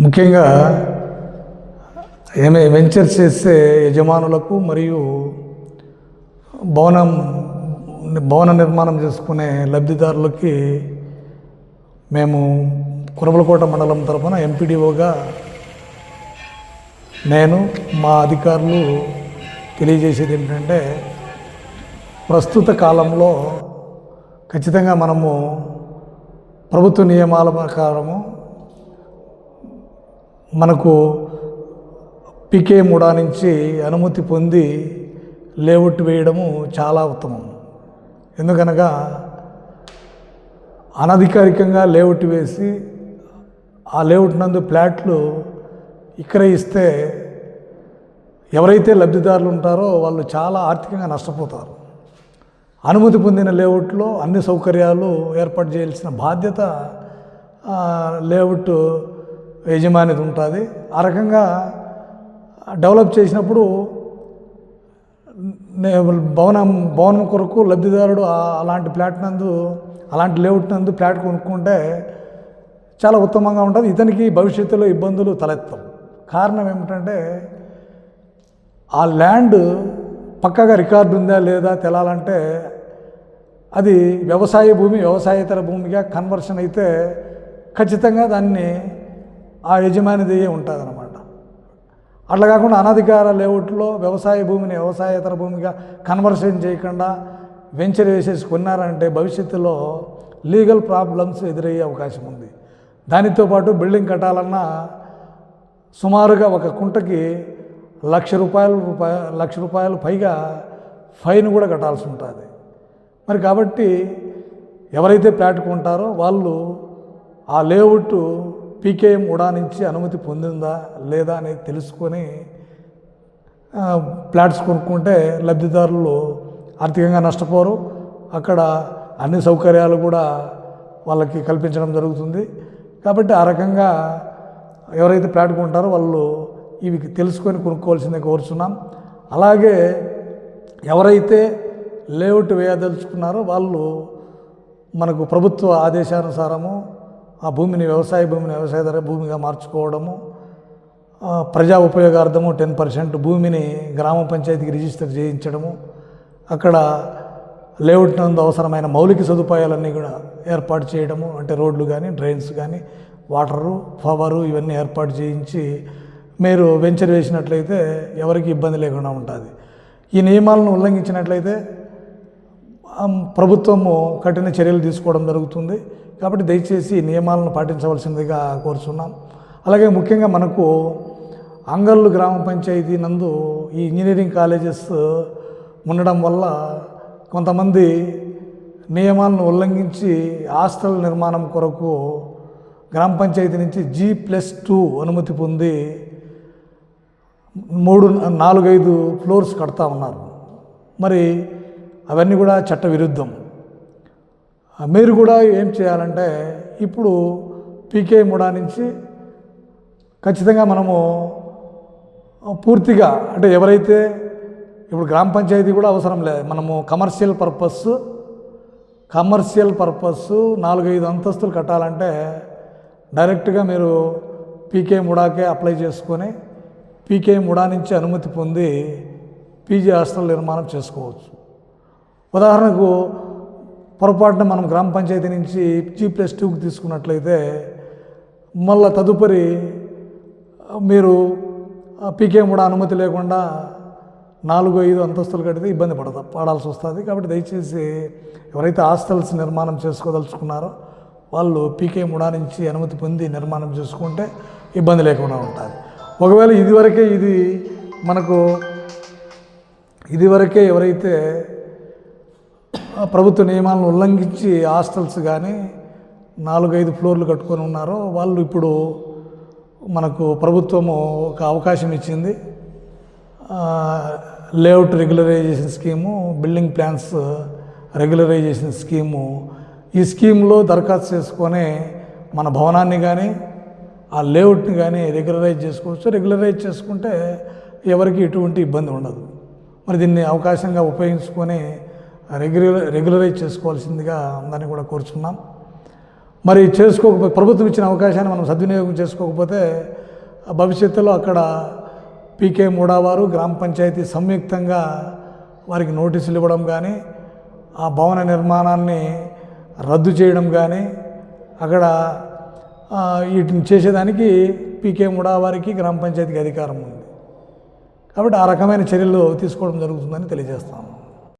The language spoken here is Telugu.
ముఖ్యంగా ఏమే వెంచర్స్ చేసే యజమానులకు మరియు భవనం భవన నిర్మాణం చేసుకునే లబ్ధిదారులకి మేము కురబలకోట మండలం తరఫున ఎంపీడీఓగా నేను మా అధికారులు తెలియజేసేది ఏంటంటే ప్రస్తుత కాలంలో ఖచ్చితంగా మనము ప్రభుత్వ నియమాల ప్రకారము మనకు పీకే ముడా నుంచి అనుమతి పొంది లేఅవుట్ వేయడము చాలా ఉత్తమం. ఎందుకనగా అనధికారికంగా లేఅవుట్ వేసి ఆ లేఅవుట్ నందు ప్లాట్లు విక్రయిస్తే ఎవరైతే లబ్ధిదారులు ఉంటారో వాళ్ళు చాలా ఆర్థికంగా నష్టపోతారు. అనుమతి పొందిన లేఅవుట్లో అన్ని సౌకర్యాలు ఏర్పాటు చేయాల్సిన బాధ్యత లేఅవుట్ యజమానిది ఉంటుంది. ఆ రకంగా డెవలప్ చేసినప్పుడు నే- భవనం భవనం కొరకు లబ్ధిదారుడు అలాంటి ప్లాట్ నందు అలాంటి లేఅవుట్ నందు ప్లాట్ కొనుక్కుంటే చాలా ఉత్తమంగా ఉంటుంది. ఇతనికి భవిష్యత్తులో ఇబ్బందులు తలెత్తాం. కారణం ఏమిటంటే ఆ ల్యాండ్ పక్కగా రికార్డు ఉందా లేదా తెలాలంటే అది వ్యవసాయ భూమి వ్యవసాయేతర భూమిగా కన్వర్షన్ అయితే ఖచ్చితంగా దాన్ని ఆ యజమానిది ఉంటుందన్నమాట. అట్లా కాకుండా అనధికార లేఅవుట్లో వ్యవసాయ భూమిని వ్యవసాయేతర భూమిగా కన్వర్షన్ చేయకుండా వెంచర్ వేసేసి కొన్నారంటే భవిష్యత్తులో లీగల్ ప్రాబ్లమ్స్ ఎదురయ్యే అవకాశం ఉంది. దానితో పాటు బిల్డింగ్ కట్టాలన్నా సుమారుగా ఒక కుంటకి లక్ష రూపాయలు రూపాయ లక్ష రూపాయలు పైగా ఫైన్ కూడా కట్టాల్సి ఉంటుంది. మరి కాబట్టి ఎవరైతే ప్లాట్ కొంటారో వాళ్ళు ఆ లేఅవుట్ పీకేఎం ఉడా నుంచి అనుమతి పొందిందా లేదా అనేది తెలుసుకొని ప్లాట్స్ కొనుక్కుంటే లబ్ధిదారులు ఆర్థికంగా నష్టపోరు. అక్కడ అన్ని సౌకర్యాలు కూడా వాళ్ళకి కల్పించడం జరుగుతుంది. కాబట్టి ఆ రకంగా ఎవరైతే ప్లాట్ కొంటారో వాళ్ళు ఇవి తెలుసుకొని కొనుక్కోవాల్సిందే కోరుచున్నాం. అలాగే ఎవరైతే లేఅవుట్ వేయదలుచుకున్నారో వాళ్ళు మనకు ప్రభుత్వ ఆదేశానుసారము ఆ భూమిని వ్యవసాయ భూమిని వ్యవసాయధర భూమిగా మార్చుకోవడము ప్రజా ఉపయోగార్థము టెన్ పర్సెంట్ భూమిని గ్రామ పంచాయతీకి రిజిస్టర్ చేయించడము అక్కడ లేఅవుట్ నందు అవసరమైన మౌలిక సదుపాయాలన్నీ కూడా ఏర్పాటు చేయడము అంటే రోడ్లు కానీ డ్రైన్స్ కానీ వాటరు పవరు ఇవన్నీ ఏర్పాటు చేయించి మీరు వెంచర్ వేసినట్లయితే ఎవరికి ఇబ్బంది లేకుండా ఉంటుంది. ఈ నియమాలను ఉల్లంఘించినట్లయితే ప్రభుత్వము కఠిన చర్యలు తీసుకోవడం జరుగుతుంది. కాబట్టి దయచేసి నియమాలను పాటించవలసిందిగా కోరుచున్నాం. అలాగే ముఖ్యంగా మనకు అంగళ్ళు గ్రామ పంచాయతీ నందు ఈ ఇంజనీరింగ్ కాలేజెస్ ఉండడం వల్ల కొంతమంది నియమాలను ఉల్లంఘించి హాస్టల్ నిర్మాణం కొరకు గ్రామ పంచాయతీ నుంచి జీ ప్లస్ టూ అనుమతి పొంది మూడు నాలుగైదు ఫ్లోర్స్ కడతా ఉన్నారు. మరి అవన్నీ కూడా చట్టవిరుద్ధం. మీరు కూడా ఏం చేయాలంటే ఇప్పుడు పీకే ముడా నుంచి ఖచ్చితంగా మనము పూర్తిగా అంటే ఎవరైతే ఇప్పుడు గ్రామ పంచాయతీ కూడా అవసరం లేదు మనము కమర్షియల్ పర్పస్ కమర్షియల్ పర్పస్ నాలుగైదు అంతస్తులు కట్టాలంటే డైరెక్ట్గా మీరు పీకే ముడాకే అప్లై చేసుకొని పీకే ముడా నుంచి అనుమతి పొంది పీజీ హాస్టల్ నిర్మాణం చేసుకోవచ్చు. ఉదాహరణకు పొరపాటున మనం గ్రామ పంచాయతీ నుంచి జీ ప్లస్ టూకి తీసుకున్నట్లయితే మళ్ళా తదుపరి మీరు పీకే కూడా అనుమతి లేకుండా నాలుగు ఐదు అంతస్తులు కడితే ఇబ్బంది పడతా పడాల్సి వస్తుంది. కాబట్టి దయచేసి ఎవరైతే హాస్టల్స్ నిర్మాణం చేసుకోదలుచుకున్నారో వాళ్ళు పీకే ముడా నుంచి అనుమతి పొంది నిర్మాణం చేసుకుంటే ఇబ్బంది లేకుండా ఉంటుంది. ఒకవేళ ఇదివరకే ఇది మనకు ఇదివరకే ఎవరైతే ప్రభుత్వ నియమాలను ఉల్లంఘించి హాస్టల్స్ కానీ నాలుగైదు ఫ్లోర్లు కట్టుకొని ఉన్నారో వాళ్ళు ఇప్పుడు మనకు ప్రభుత్వము ఒక అవకాశం ఇచ్చింది. Layout regularisation scheme building plans regularisation scheme. ఈ స్కీమ్లో దరఖాస్తు చేసుకొని మన భవనాన్ని కానీ ఆ లేఅవుట్ని కానీ రెగ్యులరైజ్ చేసుకోవచ్చు. రెగ్యులరైజ్ చేసుకుంటే ఎవరికి ఎటువంటి ఇబ్బంది ఉండదు. మరి దీన్ని అవకాశంగా ఉపయోగించుకొని రెగ్యులర్ రెగ్యులరైజ్ చేసుకోవాల్సిందిగా ఉందని కూడా కోరుచున్నాం. మరి చేసుకోకపోతే ప్రభుత్వం ఇచ్చిన అవకాశాన్ని మనం సద్వినియోగం చేసుకోకపోతే ఆ భవిష్యత్తులో అక్కడ పీకే మూడావారు గ్రామ పంచాయతీ సంయుక్తంగా వారికి నోటీసులు ఇవ్వడం కానీ ఆ భవన నిర్మాణాన్ని రద్దు చేయడం కానీ అక్కడ వీటిని చేసేదానికి పీకే మూడావారికి గ్రామ పంచాయతీకి అధికారం ఉంది. కాబట్టి ఆ రకమైన చర్యలు తీసుకోవడం జరుగుతుందని తెలియజేస్తాను